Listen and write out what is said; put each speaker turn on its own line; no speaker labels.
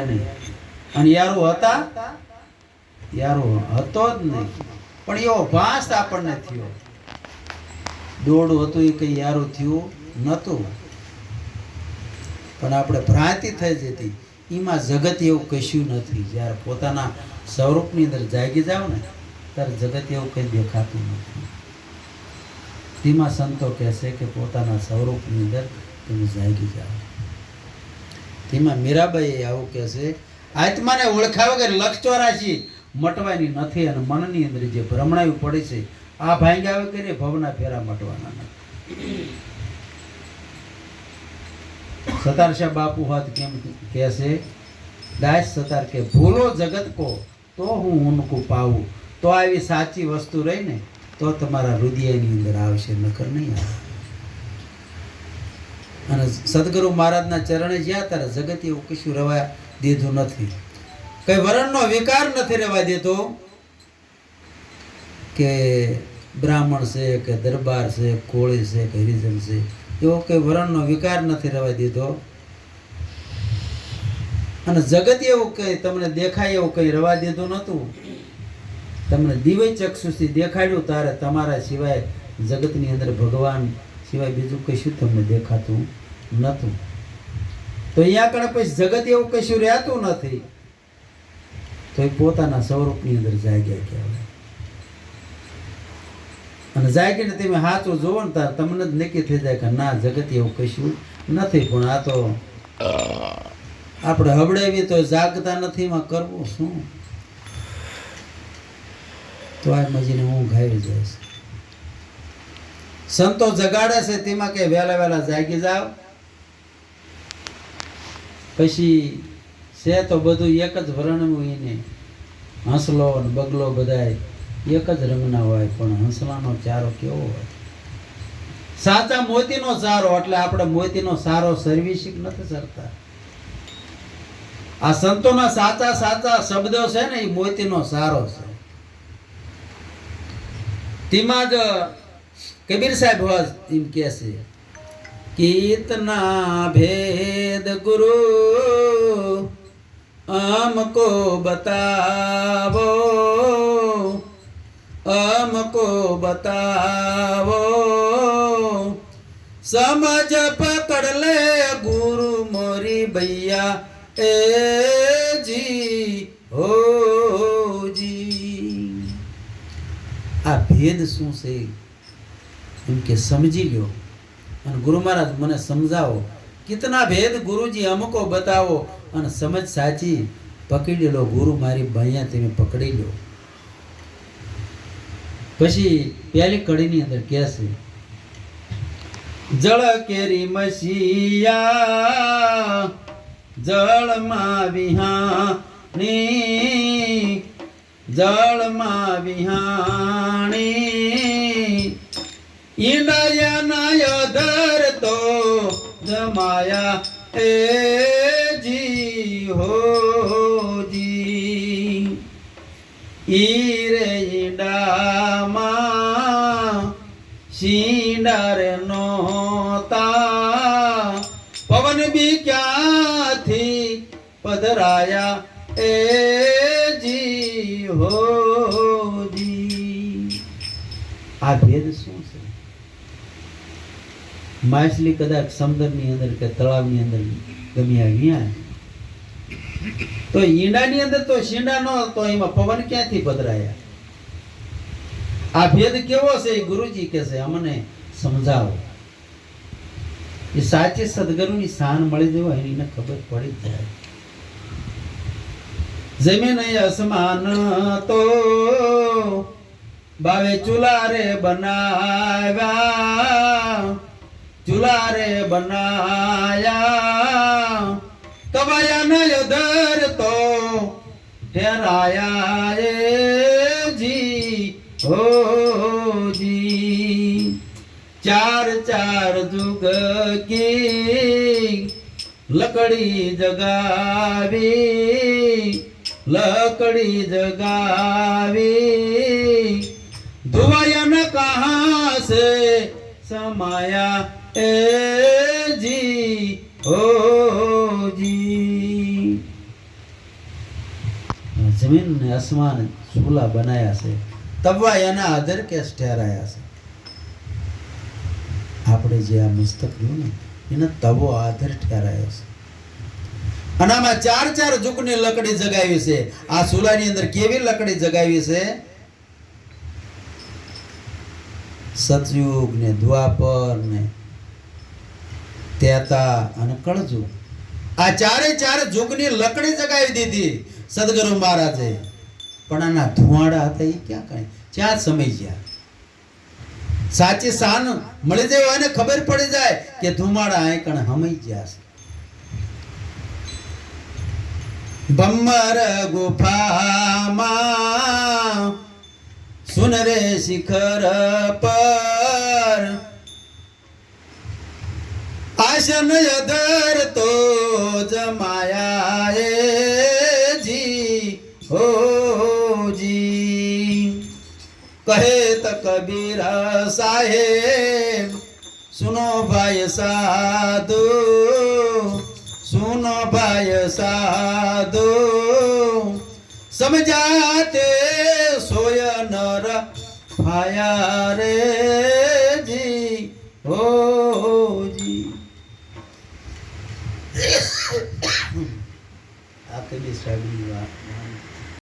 નહીં અને યારો હતા? યારો હતો જ નહીં. પણ એવો ભાસ આપણને થયો. દોડું હતું એ કઈ યારું થયું નહોતું. પણ આપણે ભ્રાંતિ થઈ જતી. એમાં જગત એવું કશું નથી. જ્યારે પોતાના સ્વરૂપની અંદર જાગી જાવ ને, ત્યારે જગત એવું કંઈ દેખાતું નથી. ધીમા સંતો કહેશે કે પોતાના સ્વરૂપની અંદર તમે જાગી જાઓ. તેમાં મીરાબાઈ આવું કહે છે, આત્માને ઓળખાવે કે લક્ષ ચોરાશી મટવાની નથી અને મનની અંદર જે ભ્રમણાયું પડે છે, આ ભાંગ્યા કે ભવના ફેરા મટવાના નથી. સતારશા બાપુ હાથ કેમ કહે છે, દાસ સતાર કે ભૂલો જગત કો તો હું ઉનકું પાવું, તો આવી સાચી વસ્તુ રહી ને તો તમારા હૃદયની અંદર આવશે, નકર નહીં આવે. અને સદગુરુ મહારાજના ચરણે જ્યાં ત્યારે જગત એવું કશું રવા દીધું નથી. કઈ વરણનો વિકાર નથી રહેવા દેતો કે બ્રાહ્મણ છે, કે દરબાર છે કોળી છે, કે હરિજન છે, એવો કઈ વરણનો વિકાર નથી રહેવા દીધો. અને જગત એવું કઈ તમને દેખાય એવું કઈ રવા દીધું નહોતું. તમને દિવ્ય ચક્ષુથી દેખાડ્યું તારે તમારા સિવાય જગતની અંદર ભગવાન સિવાય બીજું કશું તમને દેખાતું નહોતું. તો અહીંયા આગળ પછી જગત એવું કશું રહેતું નથી. તો એ પોતાના સ્વરૂપની અંદર જાગ્યા કહેવાય. અને જાગીને તમે સાચું જોવો ને તાર, તમને જ નક્કી થઈ જાય કે ના, જગત એવું કશું નથી. પણ આ તો આપણે હબડાવી તો જાગતા નથી, એમાં કરવું શું? તો આ મજીને હું ઘાઈ જાય સંતો જગાડે છે, તેમાં કે વહેલા વહેલા જાગી જાવ પછી છે તો બધું એક જ વર્ણનું એને. હંસલો અને બગલો બધાય એક જ રંગના હોય, પણ હંસલાનો ચારો કેવો હોય? સાચા મોતીનો ચારો એટલે આપણે મોતીનો સારો સર્વિસિંગ નથી સરતા. આ સંતોના સાચા સાચા શબ્દો છે ને, એ મોતીનો સારો છે. તેમાં જ કબીર સાહેબ એમ કે છે, કીતના ભેદ સદગુરુ અમકો બતાવો અમકો બતાવો. સમજ પકડ લે ગુરુ મોરી ભૈયા, એ જી હો જી. આ ભેદ શું છે? એમ કે સમજી લ્યો. અને ગુરુ મહારાજ મને સમજાવો. કિતના ભેદ ગુરુજી અમુકો બતાવો? અને સમજ સાચી પકડી લો ગુરુ મારી ભાઈયા તમે પકડી લો પછી પહેલી કડીની અંદર કહેશે જળ કેરી મસીયા જળમાં વિહાણી જળમાં વિહાણી. ઈનાયા ધરતો જમાયા એ જી હો જી ઈરે ઈડામાં શીંડાર નોતા પવન બી ક્યાંથી પધરાયા એ જી હો જી માછલી કદાચ સમુદ્રની અંદર કે તળાવની અંદર ગમી આવી તો ઈંડાની અંદર તો શીંડા ન તો એમાં પવન ક્યાંથી પધરાયા? આ ભેદ કેવો છે ગુરુજી કે છે, અમને સમજાવો. એ સાચે સદગુરુની સાન મળી જવા એને ખબર પડી જાય. જમીન અસમાન તો બાવે ચુલારે બનાવ્યા. ચુલારે બનાયા. કવાયા નય દર તો ઠેરાયા એ જી, હો જી. ચાર ચાર જુગ કી લકડી જગાવી લકડી જગાવી. ધુવાયન કહા સે સમાયા એ જી હો જી જમીન ને આસમાન ચૂલા બનાયા છે તવા એના આધાર કેસ ઠેરાયા છે આપણે જે આ મસ્તક જોયું ને એને તવો આધાર ઠેરાયો છે અને આમાં ચાર ચાર જુગની લકડી જગાવી છે આ સુલાની અંદર કેવી લકડી જગાવી છે સતયુગ ને દ્વાપર ને તેતા અને કળજુગ આ ચારે ચાર જુગની લકડી જગાવી દીધી સદગુરુ મહારાજે. પણ આના ધુવાડા હતા એ ક્યાં કઈ? ક્યાં સમય ગયા. સાચી સાન મળી જાય હોય ને ખબર પડી જાય કે ધુમાડા આ કણ હમઈ ગયા છે. બમ્મર ગુફામાં સુનરે શિખર પર આશન અધર તો જમાયા જી. હો જી. કહે ત કબીર સાહેબ, સુનો ભાઈ સાધુ, સુનો ભાઈ સાધુ. સમજાતે સોય નર ફાયા રે.